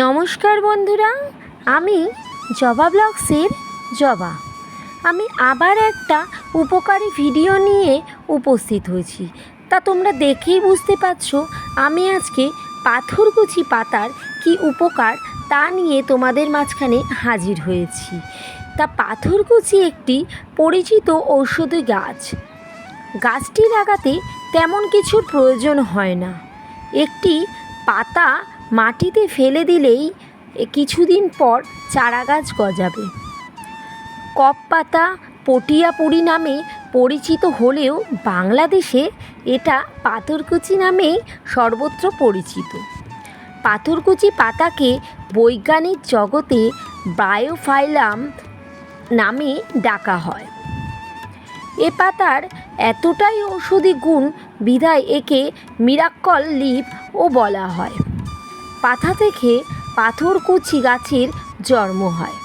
নমস্কার বন্ধুরা, আমি জবা ব্লগসের জবা। আমি আবার একটা উপকারী ভিডিও নিয়ে উপস্থিত হয়েছি। তা তোমরা দেখেই বুঝতে পারছ, আমি আজকে পাথরকুচি পাতার কি উপকার তা নিয়ে তোমাদের মাঝখানে হাজির হয়েছি। তা পাথরকুচি একটি পরিচিত ঔষধি গাছ। গাছটি লাগাতে তেমন কিছুর প্রয়োজন হয় না। একটি পাতা মাটিতে ফেলে দিলেই কিছুদিন পর চারা গাছ গজাবে। কপ পাতা পটিয়াপুরি নামে পরিচিত হলেও বাংলাদেশে এটা পাথরকুচি নামেই সর্বত্র পরিচিত। পাথরকুচি পাতাকে বৈজ্ঞানিক জগতে বায়োফাইলাম নামে ডাকা হয়। এ পাতার এতটাই ঔষধি গুণ বিধায় একে মিরাক্কল লিফও বলা হয়। পাতা থেকে পাথরকুচি গাছের জন্ম হয়।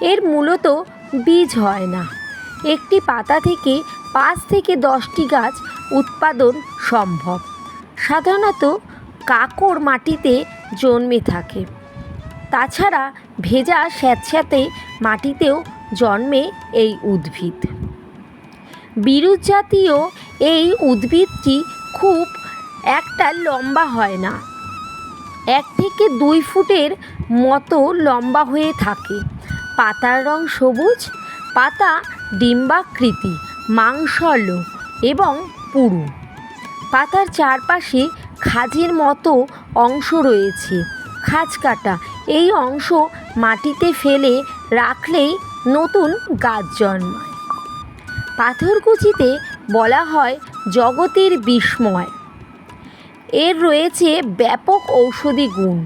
এর মূলত বীজ হয় না। একটি পাতা থেকে পাঁচ থেকে দশটি গাছ উৎপাদন সম্ভব। সাধারণত কাকর মাটিতে জন্মে থাকে। তাছাড়া ভেজা স্যাঁতস্যাঁতে মাটিতেও জন্মে এই উদ্ভিদ। বিরুৎ জাতীয় এই উদ্ভিদটি খুব একটা লম্বা হয় না। এক থেকে দুই ফুটের মতো লম্বা হয়ে থাকে। পাতার রং সবুজ, পাতা ডিম্বাকৃতি, মাংসল এবং পুরু। পাতার চারপাশে খাজের মতো অংশ রয়েছে। খাজ কাটা, এই অংশ মাটিতে ফেলে রাখলেই নতুন গাছ জন্মায়। পাথরকুচিতে বলা হয় জগতের বিস্ময়। এর রয়েছে ব্যাপক ঔষধি গুণ।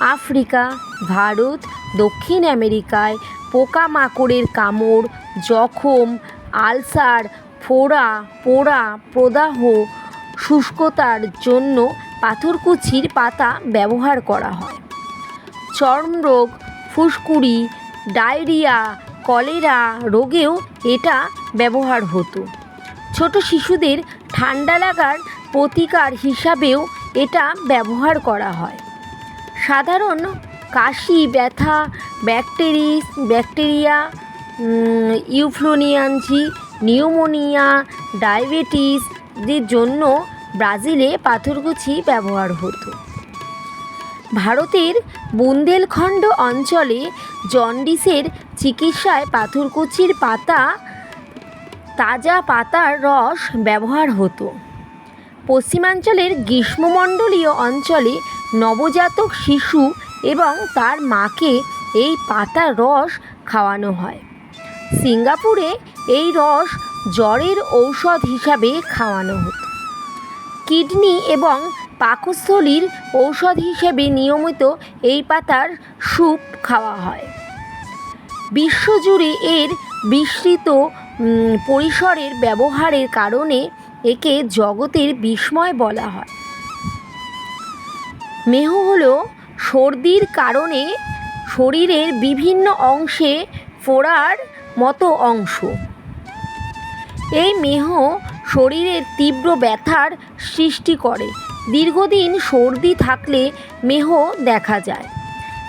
আফ্রিকা, ভারত, দক্ষিণ আমেরিকায় পোকামাকড়ের কামড়, জখম, আলসার, ফোড়া, পোড়া প্রদাহ, শুষ্কতার জন্য পাথরকুচির পাতা ব্যবহার করা হয়। চর্মরোগ, ফুসকুড়ি, ডায়রিয়া, কলেরা রোগেও এটা ব্যবহার হতো। ছোট শিশুদের ঠান্ডা লাগার প্রতিকার হিসাবেও এটা ব্যবহার করা হয়। সাধারণ কাশি, ব্যথা, ব্যাকটেরিস, ব্যাকটেরিয়া ইউফ্লোনিয়ানজি নিউমোনিয়া ডায়াবেটিসদের জন্য ব্রাজিলে পাথরকুচি ব্যবহার হতো। ভারতের বুন্দেলখণ্ড অঞ্চলে জন্ডিসের চিকিৎসায় পাথরকুচির পাতা, তাজা পাতার রস ব্যবহার হতো। পশ্চিমাঞ্চলের গ্রীষ্মমণ্ডলীয় অঞ্চলে নবজাতক শিশু এবং তার মাকে এই পাতার রস খাওয়ানো হয়। সিঙ্গাপুরে এই রস জ্বরের ঔষধ হিসাবে খাওয়ানো হতো। কিডনি এবং পাকস্থলীর ঔষধ হিসেবে নিয়মিত এই পাতার স্যুপ খাওয়া হয়। বিশ্বজুড়ে এর বিস্তৃত পরিসরের ব্যবহারের কারণে একে জগতের বিস্ময় বলা হয়। মেহ হলো সর্দির কারণে শরীরের বিভিন্ন অংশে ফোড়ার মতো অংশ। এই মেহ শরীরের তীব্র ব্যথার সৃষ্টি করে। দীর্ঘদিন সর্দি থাকলে মেহ দেখা যায়।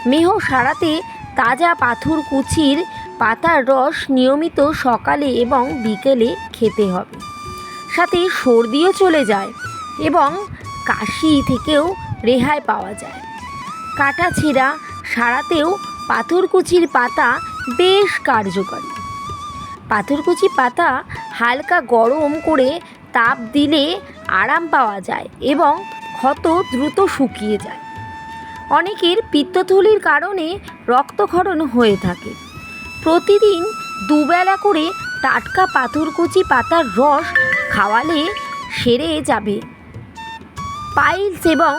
মেহ সারাতে তাজা পাথর কুচির পাতার রস নিয়মিত সকালে এবং বিকেলে খেতে হবে। সাথে সর্দিও চলে যায় এবং কাশি থেকেও রেহাই পাওয়া যায়। কাটা ছেঁড়া সারাতেও পাথরকুচির পাতা বেশ কার্যকরী। পাথরকুচি পাতা হালকা গরম করে তাপ দিলে আরাম পাওয়া যায় এবং ক্ষত দ্রুত শুকিয়ে যায়। অনেকের পিত্তথলির কারণে রক্তক্ষরণ হয়ে থাকে। প্রতিদিন দুবেলা করে টাটকা পাথরকুচি পাতার রস খাওয়ালে সেরে যাবে। পাইলস এবং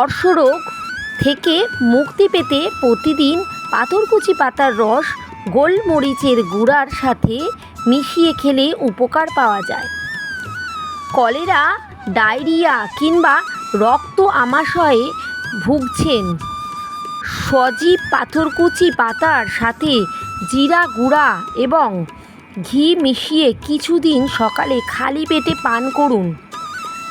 অর্শরোগ থেকে মুক্তি পেতে প্রতিদিন পাথরকুচি পাতার রস, গোলমরিচের গুঁড়ার সাথে মিশিয়ে খেলে উপকার পাওয়া যায়। কলেরা, ডায়রিয়া কিংবা রক্ত আমাশয়ে ভুগছেন। সজীব পাথরকুচি পাতার সাথে জিরা গুঁড়া এবং ঘি মিশিয়ে কিছুদিন সকালে খালি পেটে পান করুন।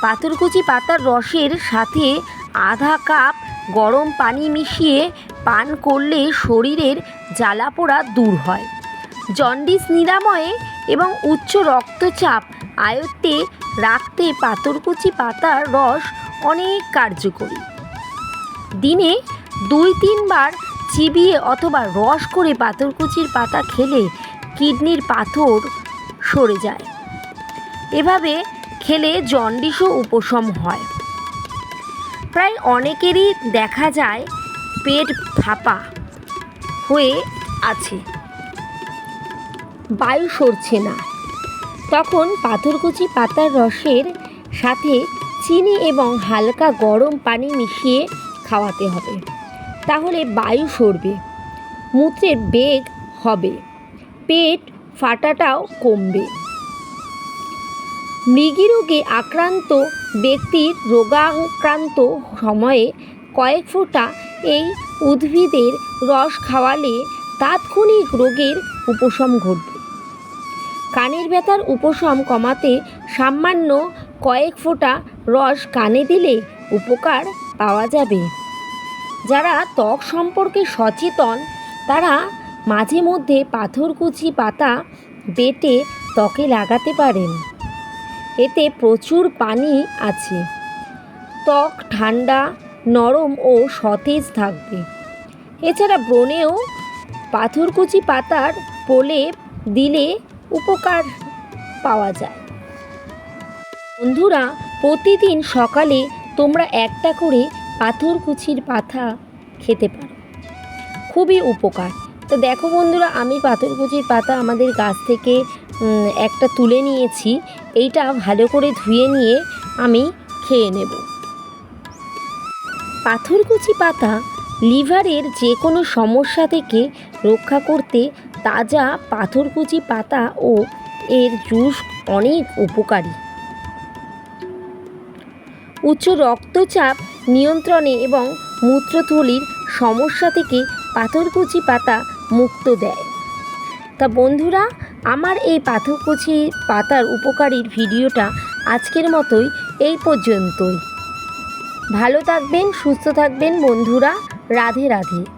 পাথরকুচি পাতার রসের সাথে আধা কাপ গরম পানি মিশিয়ে পান করলে শরীরের জ্বালাপোড়া দূর হয়। জন্ডিস নিরাময়ে এবং উচ্চ রক্তচাপ আয়ত্তে রাখতে পাথরকুচি পাতার রস অনেক কার্যকরী। দিনে দুই তিনবার চিবিয়ে অথবা রস করে পাথরকুচির পাতা খেলে কিডনির পাথর সরে যায়। এভাবে খেলে জন্ডিসও উপশম হয়। প্রায় অনেকেরই দেখা যায় পেট ফাঁপা হয়ে আছে। বায়ু সরছে না। তখন পাথরকুচি পাতার রসের সাথে চিনি এবং হালকা গরম পানি মিশিয়ে খাওয়াতে হবে। তাহলে বায়ু সরবে, মূত্রের বেগ হবে। পেট ফাটাটাও কমবে। মৃগী রোগে আক্রান্ত ব্যক্তির রোগাক্রান্ত সময়ে কয়েক ফোঁটা এই উদ্ভিদের রস খাওয়ালে তাৎক্ষণিক রোগের উপশম ঘটবে। কানের ব্যথার উপশম কমাতে সামান্য কয়েক ফোঁটা রস কানে দিলে উপকার পাওয়া যাবে। যারা ত্বক সম্পর্কে সচেতন, তারা মাঝে মধ্যে পাথরকুচি পাতা বেটে ত্বকে লাগাতে পারেন। এতে প্রচুর পানি আছে। ত্বক ঠান্ডা, নরম ও সতেজ থাকবে। এছাড়া ব্রণেও পাথরকুচি পাতার প্রলেপ দিলে উপকার পাওয়া যায়। বন্ধুরা, প্রতিদিন সকালে তোমরা একটা করে পাথরকুচির পাতা খেতে পারো। খুবই উপকার। তো দেখো বন্ধুরা, আমি পাথরকুচির পাতা আমাদের গাছ থেকে একটা তুলে নিয়েছি। এইটা ভালো করে ধুয়ে নিয়ে আমি খেয়ে নেব। পাথরকুচি পাতা লিভারের যে কোনো সমস্যা থেকে রক্ষা করতে তাজা পাথরকুচি পাতা ও এর জুস অনেক উপকারী। উচ্চ রক্তচাপ নিয়ন্ত্রণে এবং মূত্রথলির সমস্যা থেকে পাথরকুচি পাতা মুক্ত দেয়। তা বন্ধুরা, আমার এই পাথরকুচি পাতার উপকারীর ভিডিওটা আজকের মতোই এই পর্যন্তই। ভালো থাকবেন, সুস্থ থাকবেন বন্ধুরা। রাধে রাধে।